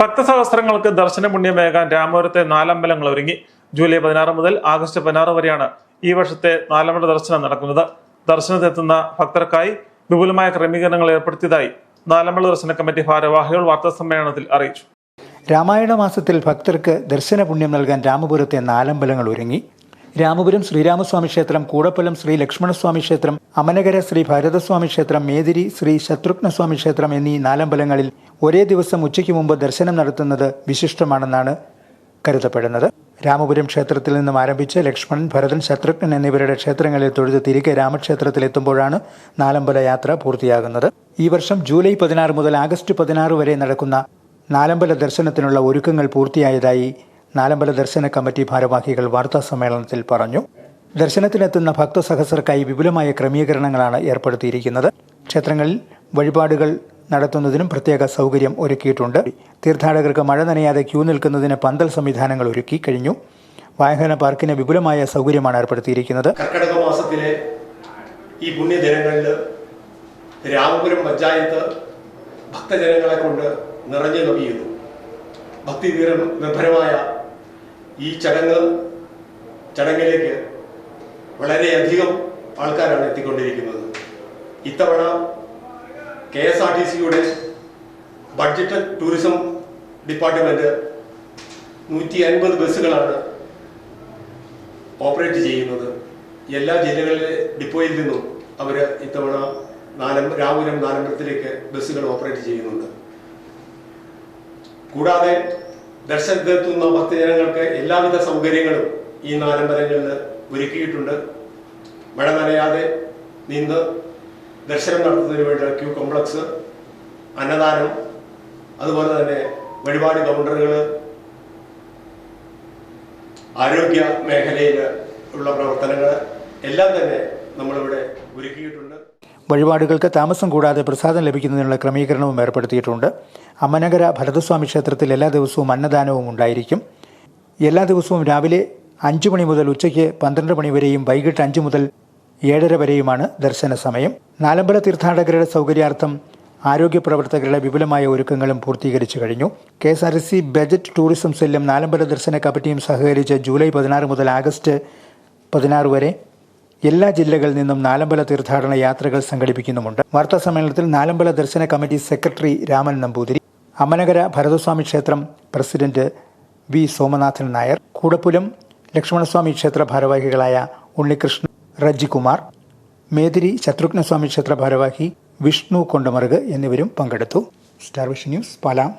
ഭക്തസഹസ്രങ്ങൾക്ക് ദർശന പുണ്യമേകാൻ രാമപുരത്തെ നാലമ്പലങ്ങൾ ഒരുങ്ങി. ജൂലൈ പതിനാറ് മുതൽ ആഗസ്റ്റ് പതിനാറ് വരെയാണ് ഈ വർഷത്തെ നാലമ്പല ദർശനം നടക്കുന്നത്. ദർശനത്തെത്തുന്ന ഭക്തർക്കായി വിപുലമായ ക്രമീകരണങ്ങൾ ഏർപ്പെടുത്തിയതായി നാലമ്പല ദർശന കമ്മിറ്റി ഭാരവാഹികൾ വാർത്താ സമ്മേളനത്തിൽ അറിയിച്ചു. രാമായണ മാസത്തിൽ ഭക്തർക്ക് ദർശന പുണ്യം നൽകാൻ രാമപുരത്തെ നാലമ്പലങ്ങൾ ഒരുങ്ങി. രാമപുരം ശ്രീരാമസ്വാമി ക്ഷേത്രം കൂടപ്പലം ശ്രീ ലക്ഷ്മണസ്വാമി ക്ഷേത്രം അമനകര ശ്രീ ഭരതസ്വാമി ക്ഷേത്രം മേതിരി ശ്രീ ശത്രുഘ്നസ്വാമി ക്ഷേത്രം എന്നീ നാലമ്പലങ്ങളിൽ ഒരേ ദിവസം ഉച്ചയ്ക്ക് മുമ്പ് ദർശനം നടത്തുന്നത് വിശിഷ്ടമാണെന്നാണ് കരുതപ്പെടുന്നത്. രാമപുരം ക്ഷേത്രത്തിൽ നിന്നും ആരംഭിച്ച് ലക്ഷ്മണൻ ഭരതൻ ശത്രുഘ്നൻ എന്നിവരുടെ ക്ഷേത്രങ്ങളിൽ തൊഴുത് തിരികെ രാമക്ഷേത്രത്തിലെത്തുമ്പോഴാണ് നാലമ്പല യാത്ര പൂർത്തിയാകുന്നത്. ഈ വർഷം ജൂലൈ പതിനാറ് മുതൽ ആഗസ്റ്റ് പതിനാറ് വരെ നടക്കുന്ന നാലമ്പല ദർശനത്തിനുള്ള ഒരുക്കങ്ങൾ പൂർത്തിയായതായി നാലമ്പല ദർശന കമ്മിറ്റി ഭാരവാഹികൾ വാർത്താ സമ്മേളനത്തിൽ പറഞ്ഞു. ദർശനത്തിനെത്തുന്ന ഭക്തസഹസ്രക്കായി വിപുലമായ ക്രമീകരണങ്ങളാണ് ഏർപ്പെടുത്തിയിരിക്കുന്നത്. ക്ഷേത്രങ്ങളിൽ വഴിപാടുകൾ നടത്തുന്നതിനും പ്രത്യേക സൗകര്യം ഒരുക്കിയിട്ടുണ്ട്. തീർത്ഥാടകർക്ക് മഴ നനയാതെ ക്യൂ നിൽക്കുന്നതിന് പന്തൽ സംവിധാനങ്ങൾ ഒരുക്കി കഴിഞ്ഞു. വാഹന പാർക്കിന് വിപുലമായ സൗകര്യമാണ് ഏർപ്പെടുത്തിയിരിക്കുന്നത്. കർക്കിടക മാസത്തിലെ ഈ പുണ്യദിനങ്ങളിൽ രാമപുരം പഞ്ചായത്ത് ഭക്തജനങ്ങളെ കൊണ്ട് നിറഞ്ഞു കവിയുന്നു. ഭക്തി നിർഭരമായ ഈ ചടങ്ങ് ചടങ്ങിലേക്ക് വളരെയധികം ആൾക്കാരാണ് എത്തിക്കൊണ്ടിരിക്കുന്നത്. ഇത്തവണ കെ എസ് ആർ ടി സിയുടെ ബഡ്ജറ്റ് ടൂറിസം ഡിപ്പാർട്ട്മെന്റ് നൂറ്റി അൻപത് ബസ്സുകളാണ് ഓപ്പറേറ്റ് ചെയ്യുന്നത്. എല്ലാ ജില്ലകളിലെ ഡിപ്പോയിൽ നിന്നും അവർ ഇത്തവണ നാലം രാമപുരം നാലമ്പലത്തിലേക്ക് ബസ്സുകൾ ഓപ്പറേറ്റ് ചെയ്യുന്നുണ്ട്. കൂടാതെ ദർശനത്തിലെത്തുന്ന ഭക്തജനങ്ങൾക്ക് എല്ലാവിധ സൗകര്യങ്ങളും ഈ നാലമ്പലങ്ങളിൽ ഒരുക്കിയിട്ടുണ്ട്. മഴ നനയാതെ നിന്ന് ദർശനം നടത്തുന്നതിന് വേണ്ട ക്യൂ കോംപ്ലക്സ് അന്നദാനം അതുപോലെ തന്നെ വഴിപാട് കൗണ്ടറുകൾ ആരോഗ്യ മേഖലയിൽ ഉള്ള പ്രവർത്തനങ്ങൾ എല്ലാം തന്നെ നമ്മളിവിടെ ഒരുക്കിയിട്ടുണ്ട്. വഴിപാടുകൾക്ക് താമസം കൂടാതെ പ്രസാദം ലഭിക്കുന്നതിനുള്ള ക്രമീകരണവും ഏർപ്പെടുത്തിയിട്ടുണ്ട്. അമ്മനഗര ഭരതസ്വാമി ക്ഷേത്രത്തിൽ എല്ലാ ദിവസവും അന്നദാനവും ഉണ്ടായിരിക്കും. എല്ലാ ദിവസവും രാവിലെ അഞ്ചു മണി മുതൽ ഉച്ചയ്ക്ക് പന്ത്രണ്ട് മണി വരെയും വൈകിട്ട് അഞ്ച് മുതൽ ഏഴര വരെയുമാണ് ദർശന സമയം. നാലമ്പല തീർത്ഥാടകരുടെ സൗകര്യാർത്ഥം ആരോഗ്യ പ്രവർത്തകരുടെ വിപുലമായ ഒരുക്കങ്ങളും പൂർത്തീകരിച്ചു കഴിഞ്ഞു. K S R C budget tourism സെല്ലും നാലമ്പല ദർശന കമ്മിറ്റിയും സഹകരിച്ച് ജൂലൈ പതിനാറ് മുതൽ ആഗസ്റ്റ് പതിനാറ് വരെ എല്ലാ ജില്ലകളിൽ നിന്നും നാലമ്പല തീർത്ഥാടന യാത്രകൾ സംഘടിപ്പിക്കുന്നുമുണ്ട്. വാർത്താ സമ്മേളനത്തിൽ നാലമ്പല ദർശന കമ്മിറ്റി സെക്രട്ടറി രാമൻ നമ്പൂതിരി അമനകര ഭരതസ്വാമി ക്ഷേത്രം പ്രസിഡന്റ് വി സോമനാഥൻ നായർ കൂടപ്പുലം ലക്ഷ്മണസ്വാമി ക്ഷേത്ര ഭാരവാഹികളായ ഉണ്ണികൃഷ്ണൻ റജികുമാർ മേതിരി ശത്രുഘ്നസ്വാമി ക്ഷേത്ര ഭാരവാഹി വിഷ്ണു കൊണ്ടമറുക് എന്നിവരും പങ്കെടുത്തു. Star Vision News പാലാം.